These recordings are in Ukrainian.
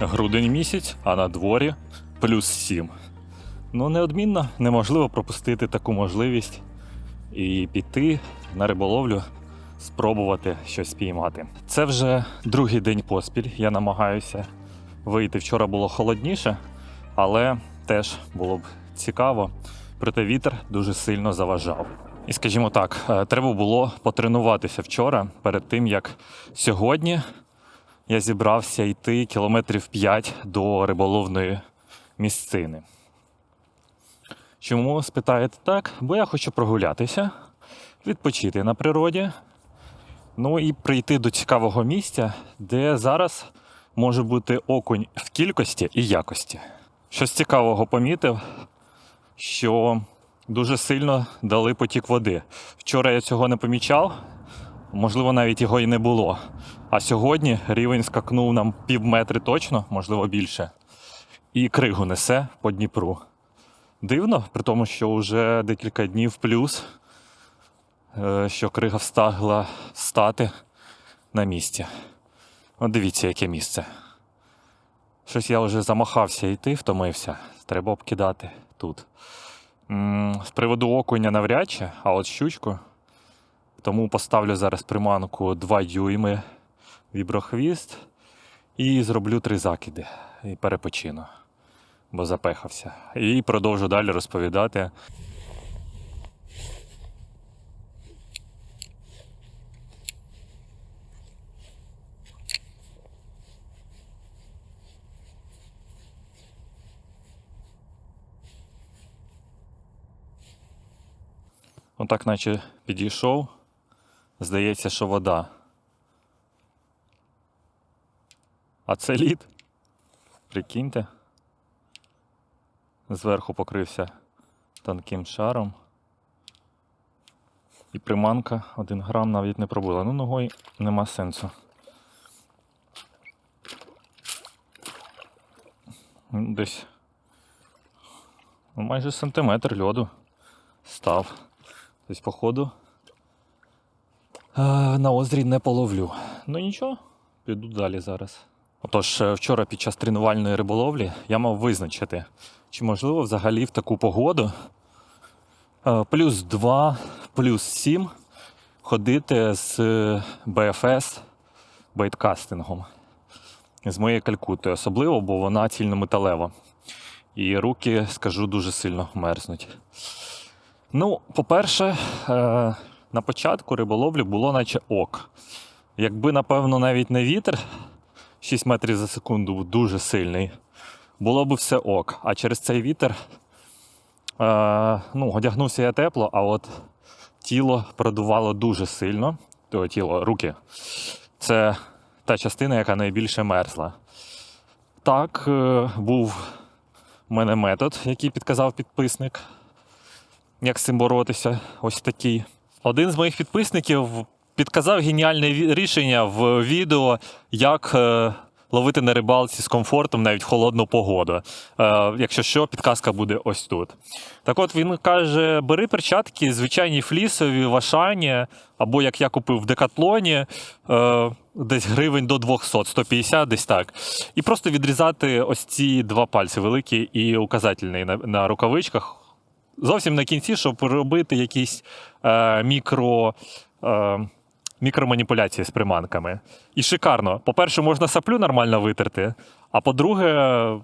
грудень місяць, а на дворі плюс 7. Ну, неодмінно неможливо пропустити таку можливість і піти на риболовлю, спробувати щось спіймати. Це вже другий день поспіль. Я намагаюся вийти. Вчора було холодніше, але теж було б цікаво. Проте вітер дуже сильно заважав. І скажімо так, е, треба було потренуватися вчора перед тим, як сьогодні я зібрався йти кілометрів 5 до риболовної місцини. Чому спитаєте так? Бо я хочу прогулятися, відпочити на природі, ну і прийти до цікавого місця, де зараз може бути окунь в кількості і якості. Щось цікавого помітив, що дуже сильно дали потік води. Вчора я цього не помічав, можливо, навіть його і не було. А сьогодні рівень скакнув нам пів метри точно, можливо більше, і кригу несе по Дніпру. Дивно, при тому, що вже декілька днів плюс, е, що крига встигла стати на місці. От дивіться, яке місце. Щось я вже замахався йти, втомився. Треба обкидати тут. З приводу окуня навряд чи, а от щучку. Тому поставлю зараз приманку 2 дюйми віброхвіст і зроблю три закиди. І перепочину, бо запехався. І продовжу далі розповідати. Отак, наче підійшов. Здається, що вода. А це лід. Прикиньте. Зверху покрився тонким шаром. І приманка 1 грам навіть не пробила. Ну, ногою нема сенсу. Ну, Десь майже сантиметр льоду став. Тобто, походу, е, на озері не половлю. Ну нічого, піду далі зараз. Отож, е, вчора під час тренувальної риболовлі я мав визначити, чи можливо взагалі в таку погоду е, плюс 2, плюс 7 ходити з е, БФС бейткастингом. З моєю калькутою, особливо, бо вона цільнометалева. І руки, скажу, дуже сильно мерзнуть. Ну, по-перше, е, на початку риболовлі було наче ок. Якби, напевно, навіть не вітер 6 метрів за секунду був дуже сильний, було б все ок. А через цей вітер е, ну, одягнувся я тепло, а от тіло продувало дуже сильно. То тіло, руки. Це та частина, яка найбільше мерзла. Так, е, був у мене метод, який підказав підписник як з цим боротися. Ось такий. Один з моїх підписників підказав геніальне рішення в відео, як е, ловити на рибалці з комфортом навіть в холодну погоду. Е, якщо що, підказка буде ось тут. Так от він каже: бери перчатки, звичайні флісові, вашані, або як я купив в декатлоні, е, десь гривень до 200, 150, десь так. І просто відрізати ось ці два пальці, великий і указательний на, на рукавичках зовсім на кінці, щоб робити якісь е, мікро. Е, Мікроманіпуляції з приманками. І шикарно. По-перше, можна саплю нормально витерти, а по-друге,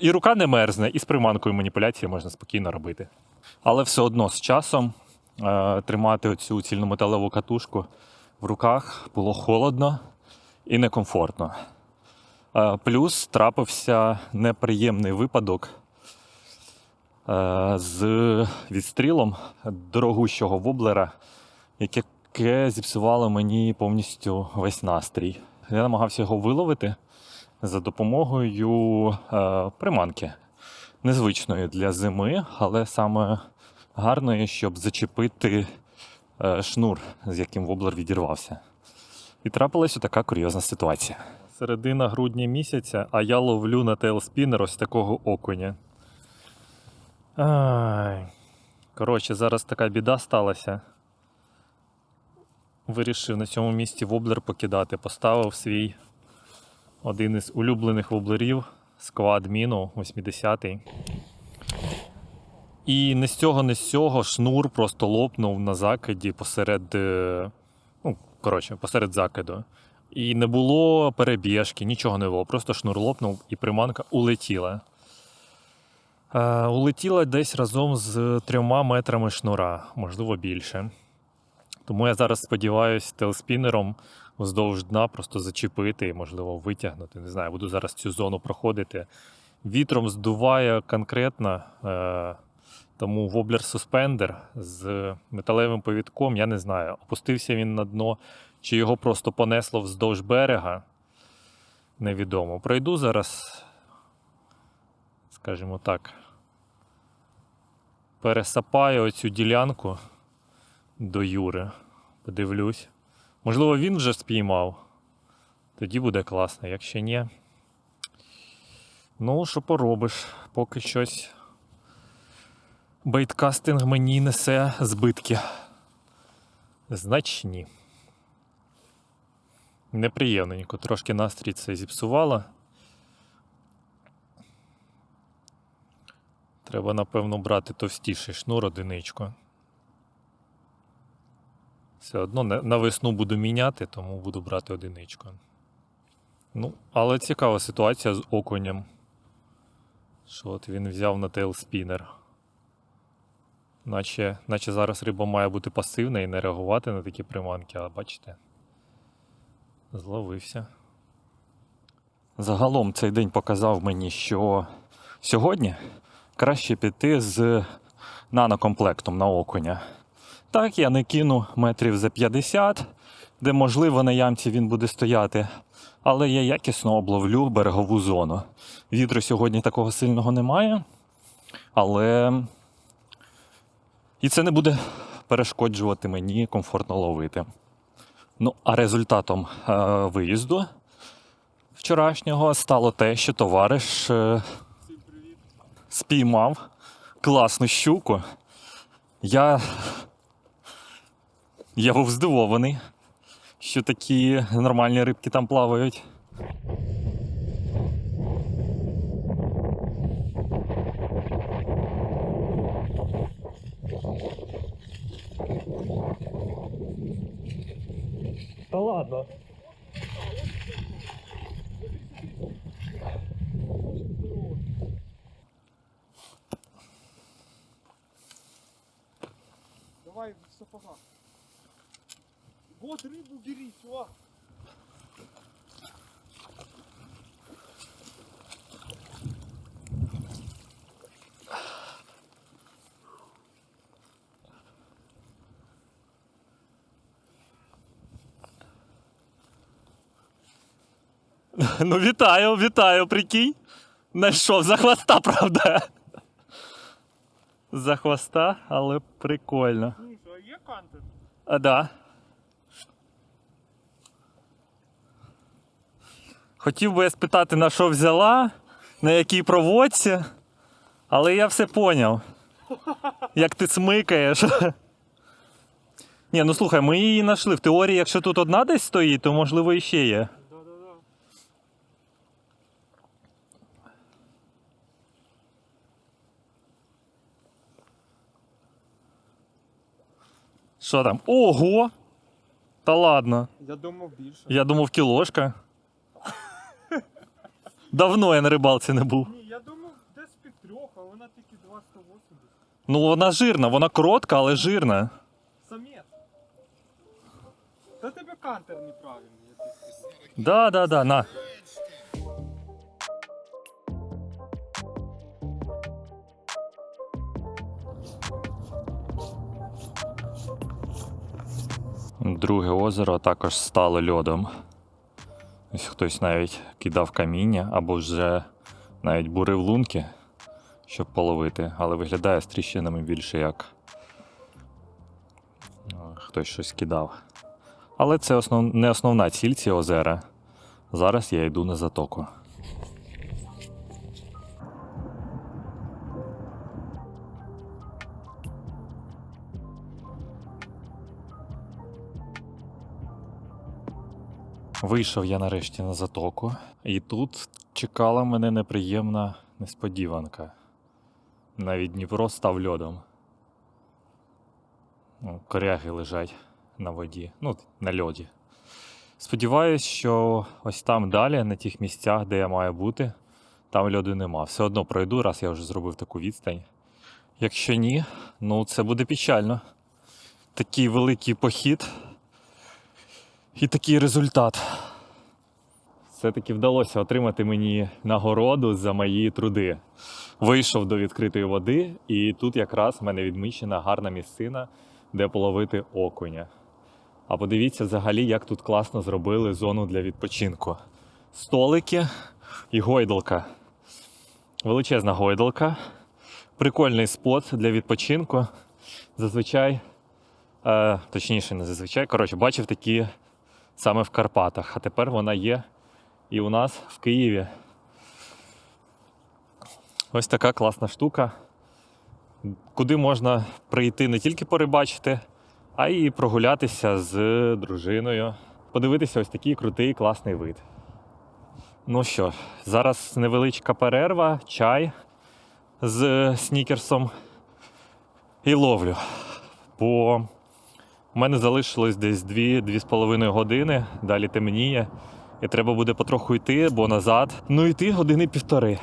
і рука не мерзне, і з приманкою маніпуляції можна спокійно робити. Але все одно з часом е, тримати оцю цільнометалеву катушку в руках було холодно і некомфортно. Е, плюс трапився неприємний випадок е, з відстрілом дорогущого воблера, яке зіпсувало мені повністю весь настрій. Я намагався його виловити за допомогою е, приманки. Незвичної для зими, але саме гарної, щоб зачепити е, шнур, з яким воблер відірвався. І трапилася така курйозна ситуація. Середина грудня місяця, а я ловлю на тейлспінер ось такого окуня. Ай. Коротше, зараз така біда сталася. Вирішив на цьому місці воблер покидати, поставив свій Один із улюблених воблерів сквад міну 80-й. І не з цього, не з цього шнур просто лопнув на закиді посеред. е, Ну, коротше, посеред закиду. І не було перебіжки, нічого не було. Просто шнур лопнув і приманка улетіла. Е, улетіла десь разом з трьома метрами шнура, можливо, більше. Тому я зараз сподіваюся телспінером вздовж дна просто зачепити і, можливо, витягнути. Не знаю, буду зараз цю зону проходити. Вітром здуває конкретно, е, тому воблер суспендер з металевим повідком, я не знаю, опустився він на дно, чи його просто понесло вздовж берега. Невідомо. Пройду зараз, скажімо так, пересапаю оцю ділянку до Юри. Подивлюсь. Можливо, він вже спіймав. Тоді буде класно, якщо ні. Ну, що поробиш, поки щось. Бейткастинг мені несе збитки. Значні. Неприємненько, трошки настрій це зіпсувало. Треба, напевно, брати товстіший шнур одиничку. Все одно на весну буду міняти, тому буду брати одиничку. Ну, але цікава ситуація з окунем. Що от він взяв на тейлспінер. Наче, наче зараз риба має бути пасивна і не реагувати на такі приманки, а бачите, зловився. Загалом цей день показав мені, що сьогодні краще піти з нанокомплектом на окуня. Так, я не кину метрів за 50, де можливо на ямці він буде стояти, але я якісно обловлю берегову зону. Вітру сьогодні такого сильного немає, але і це не буде перешкоджувати мені комфортно ловити. Ну, а результатом е, виїзду вчорашнього стало те, що товариш е, спіймав класну щуку. Я я був здивований, що такі нормальні рибки там плавають. Та ладно. Давай в сапогах. Вот рыбу бери, чувак. Ну, вітаю, вітаю, прикинь. Знайшов за хвоста, правда. За хвоста, але прикольно. Слушай, а є кантер? А, да. Хотів би я спитати, на що взяла, на якій проводці, але я все поняв. Як ти смикаєш. Ні, ну слухай, ми її знайшли. В теорії, якщо тут одна десь стоїть, то можливо і ще є. Що там? Ого! Та ладно. Я думав більше. Я думав, кілошка. Давно я на рибалці не був. Ні, я думав десь під трьох, а вона тільки 280. Ну, вона жирна, вона коротка, але жирна. Самець. Та тебе кантер неправильний, я тобі скажу. Да, да, да, на. Друге озеро також стало льодом. Ось хтось навіть кидав каміння або вже навіть бурив лунки, щоб половити, але виглядає з тріщинами більше як е, хтось щось кидав. Але це основ... не основна ціль ці озера. Зараз я йду на затоку. Вийшов я нарешті на затоку, і тут чекала мене неприємна несподіванка. Навіть Дніпро став льодом. Ну, Коряги лежать на воді, ну, на льоді. Сподіваюсь, що ось там далі, на тих місцях, де я маю бути, там льоду нема. Все одно пройду, раз я вже зробив таку відстань. Якщо ні, ну це буде печально. Такий великий похід і такий результат. Все-таки вдалося отримати мені нагороду за мої труди. Вийшов до відкритої води, і тут якраз в мене відмічена гарна місцина, де половити окуня. А подивіться взагалі, як тут класно зробили зону для відпочинку. Столики і гойдалка. Величезна гойдалка. Прикольний спот для відпочинку. Зазвичай, е, точніше, не зазвичай, коротше, бачив такі саме в Карпатах. А тепер вона є і у нас в Києві. Ось така класна штука, куди можна прийти не тільки порибачити, а й прогулятися з дружиною, подивитися ось такий крутий класний вид. Ну що, зараз невеличка перерва, чай з снікерсом і ловлю. Бо у мене залишилось десь 2-2,5 години, далі темніє, і треба буде потроху йти, бо назад. Ну йти години півтори.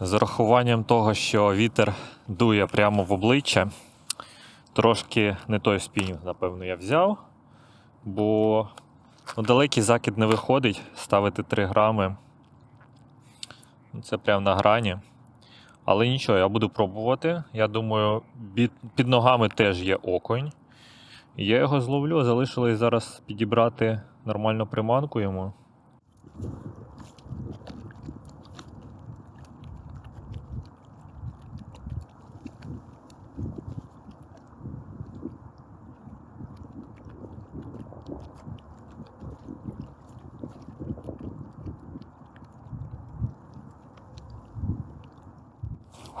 З урахуванням того, що вітер дує прямо в обличчя, трошки не той спінінг, напевно, я взяв, бо ну, далекий закид не виходить ставити 3 грами. Ну, Це прямо на грані. Але нічого, я буду пробувати. Я думаю, під ногами теж є оконь. Я його зловлю, залишилось зараз підібрати нормальну приманку йому.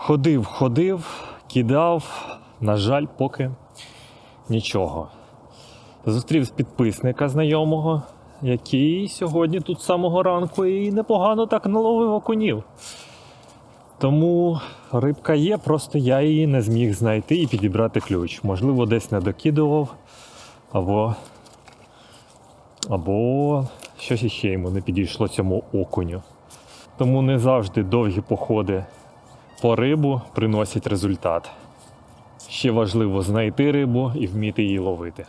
Ходив, ходив, кидав. На жаль, поки нічого. Зустрів з підписника знайомого, який сьогодні тут з самого ранку і непогано так наловив окунів. Тому рибка є, просто я її не зміг знайти і підібрати ключ. Можливо, десь не докидував, або, або щось іще йому не підійшло цьому окуню. Тому не завжди довгі походи по рибу приносять результат. Ще важливо знайти рибу і вміти її ловити.